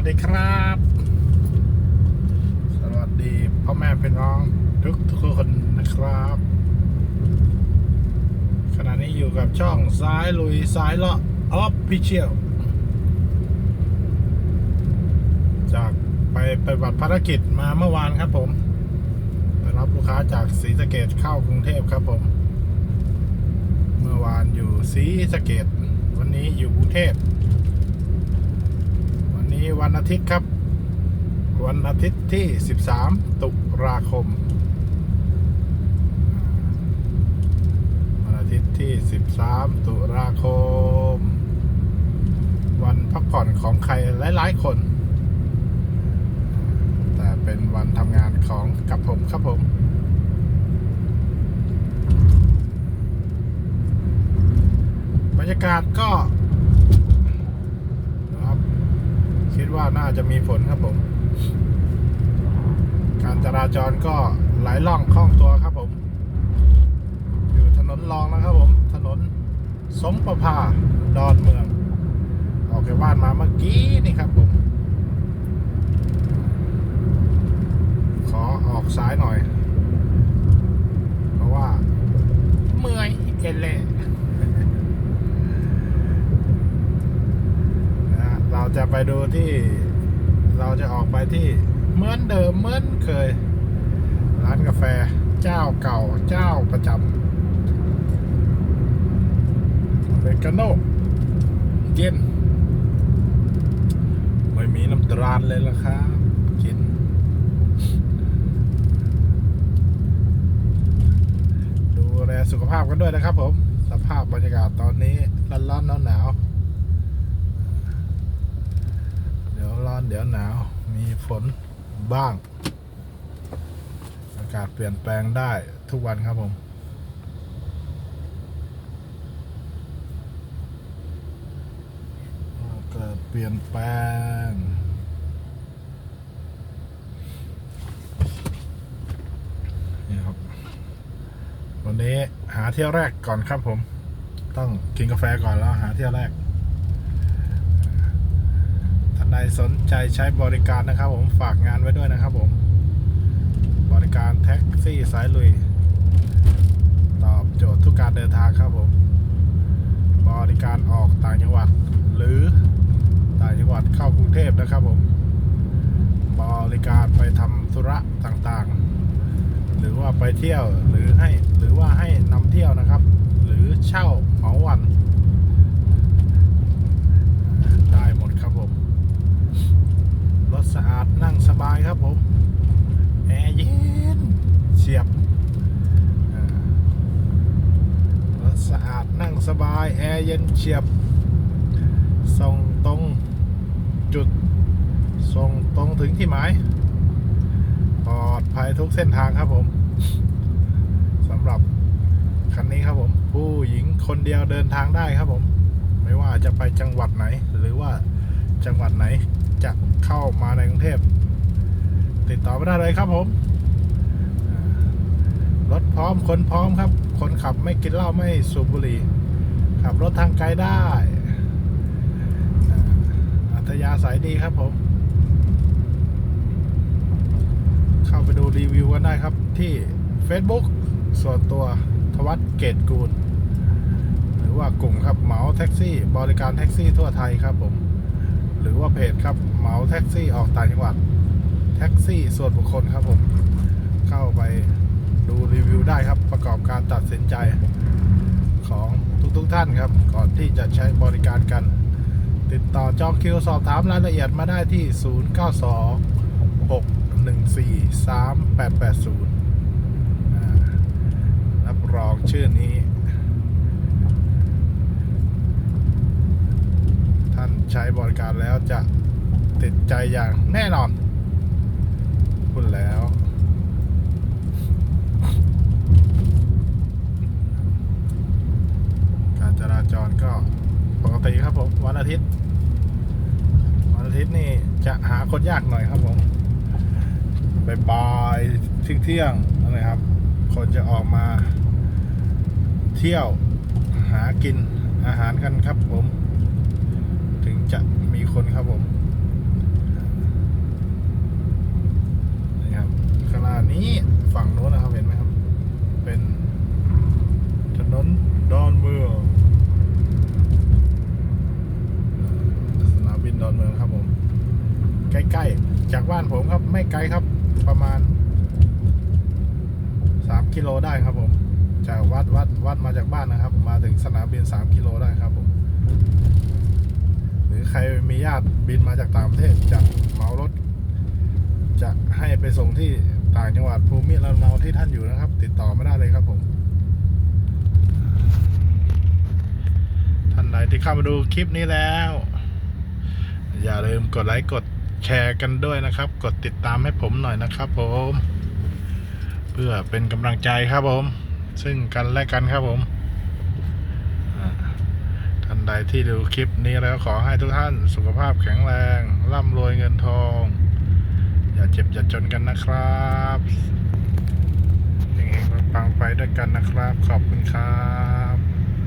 วัสดีครับ สวัสดีพ่อแม่พี่น้องทุกทุกคนนะครับ ขณะนี้อยู่กับช่องซ้ายลุยซ้ายเลาะออฟพิเชียลจากไปไปบัตรภารกิจมาเมื่อวานครับผม ไปรับลูกค้าจากศรีสะเกดเข้ากรุงเทพครับผม เมื่อวานอยู่ศรีสะเกดวันนี้อยู่กรุงเทพ นี้วันอาทิตย์ครับ วันอาทิตย์ที่ 13 ตุลาคม วันอาทิตย์ที่ 13 ตุลาคม วันพักผ่อนของใครหลายๆ คน แต่เป็นวันทำงานของกับผมครับผมบรรยากาศก็นะครับ คิดว่าน่าจะมีฝนครับผม การจราจรก็ไหลล่องคล่องตัวครับผม อยู่ถนนรองนะครับผม ถนนสมประภาดอนเมือง ออกจากบ้านมาเมื่อกี้นี่ครับผม ขอออกซ้ายหน่อย เพราะว่า เมื่อยเอ็นเละ นะฮะเราจะไป ดูที่เราจะออกไปที่เหมือนเดิมเหมือนเคย ร้านกาแฟเจ้าเก่าเจ้าประจำเบกาโน่เย็น ไม่มีน้ำตาลเลยล่ะครับกินดูแลสุขภาพกันด้วยนะครับผม สภาพบรรยากาศตอนนี้ร้อนๆหนาวๆ เดี๋ยวร้อนเดี๋ยวหนาว มีฝนบ้าง อากาศเปลี่ยนแปลงได้ทุกวันครับผม อากาศเปลี่ยนแปลงนี่ครับ วันนี้หาเที่ยวแรกก่อนครับผม ต้องกินกาแฟก่อนแล้วหาเที่ยวแรก สนใจใช้บริการนะครับผมฝากงานไว้ด้วยนะครับผม บริการแท็กซี่สายลุย ตอบโจทย์ทุกการเดินทางครับผม บริการออกต่างจังหวัด หรือต่างจังหวัดเข้ากรุงเทพนะครับผม บริการไปทำธุระต่างๆ หรือว่าไปเที่ยวหรือให้หรือว่าให้นำเที่ยวนะครับ หรือเช่าเหมาวัน ได้หมดครับผม รถสะอาดนั่งสบายครับผม แอร์เย็นเฉียบอ่ารถสะอาดนั่งสบาย แอร์ เย็นเฉียบ ส่งตรงจุด ส่งตรงถึงที่หมาย ปลอดภัยทุกเส้นทางครับผมสำหรับคันนี้ครับผม ผู้หญิงคนเดียวเดินทางได้ครับผม ไม่ว่าจะไปจังหวัดไหน หรือว่าจังหวัดไหนจะเข้ามาในกรุงเทพ ติดต่อไม่ได้เลยครับผมรถพร้อมคนพร้อมครับ คนขับไม่กินเหล้าไม่สูบบุหรี่ ขับรถทางไกลได้ อัธยาศัยดีครับผม เข้าไปดูรีวิวกันได้ครับที่ Facebook ส่วนตัวทวัตเกตกูล หรือว่ากลุ่มครับเหมาแท็กซี่ บริการแท็กซี่ทั่วไทยครับผม หรือว่าเพจครับเหมาแท็กซี่ออกต่างจังหวัด แท็กซี่ส่วนบุคคลครับผม เข้าไปดูรีวิวได้ครับประกอบการตัดสินใจของ ทุกๆท่านครับ ก่อนที่จะใช้บริการกัน ติดต่อจองคิวสอบถามรายละเอียดมาได้ที่ 092 614 3880 รับรองชื่อนี้ ท่านใช้บริการแล้วจะติดใจอย่างแน่นอนคุณแล้ว การจราจรก็ปกติครับผม วัน อาทิตย์วันอาทิตย์นี่จะหาคนยากหน่อยครับผมบ่ายๆเที่ยงๆอะครับ คนจะออกมา เที่ยวหากินอาหารกันครับผม ถึงจะมีคนครับผม นี้ฝั่งโน้นนะครับเห็นไหมครับ เป็นถนนดอนเมืองเอ่อสนามบินดอนเมืองครับผม ใกล้ๆ จากบ้านผมครับ ไม่ไกลครับ ประมาณสามกิโลได้ครับผม จากวัดวัดวัดมาจากบ้านนะครับ มาถึงสนามบินสามกิโลได้ครับผม หรือใครมีญาติบินมาจากต่างประเทศจะเหมารถ จะให้ไปส่งที่ต่างจังหวัดภูมิลำเนาที่ท่านอยู่นะครับ ติดต่อไม่ได้เลยครับผมท่านใดที่เข้ามาดูคลิปนี้แล้ว อย่าลืมกดไลค์กด แชร์กันด้วยนะครับ กดติดตามให้ผมหน่อยนะครับผม เพื่อเป็นกำลังใจครับผม ซึ่งกันและกันครับผมท่านใดที่ดูคลิปนี้แล้วขอให้ทุกท่านสุขภาพแข็งแรง ร่ำรวยเงินทอง อย่าเจ็บอย่าจนกันนะครับเฮงๆปังๆไปด้วยกันนะครับ ขอบคุณครับ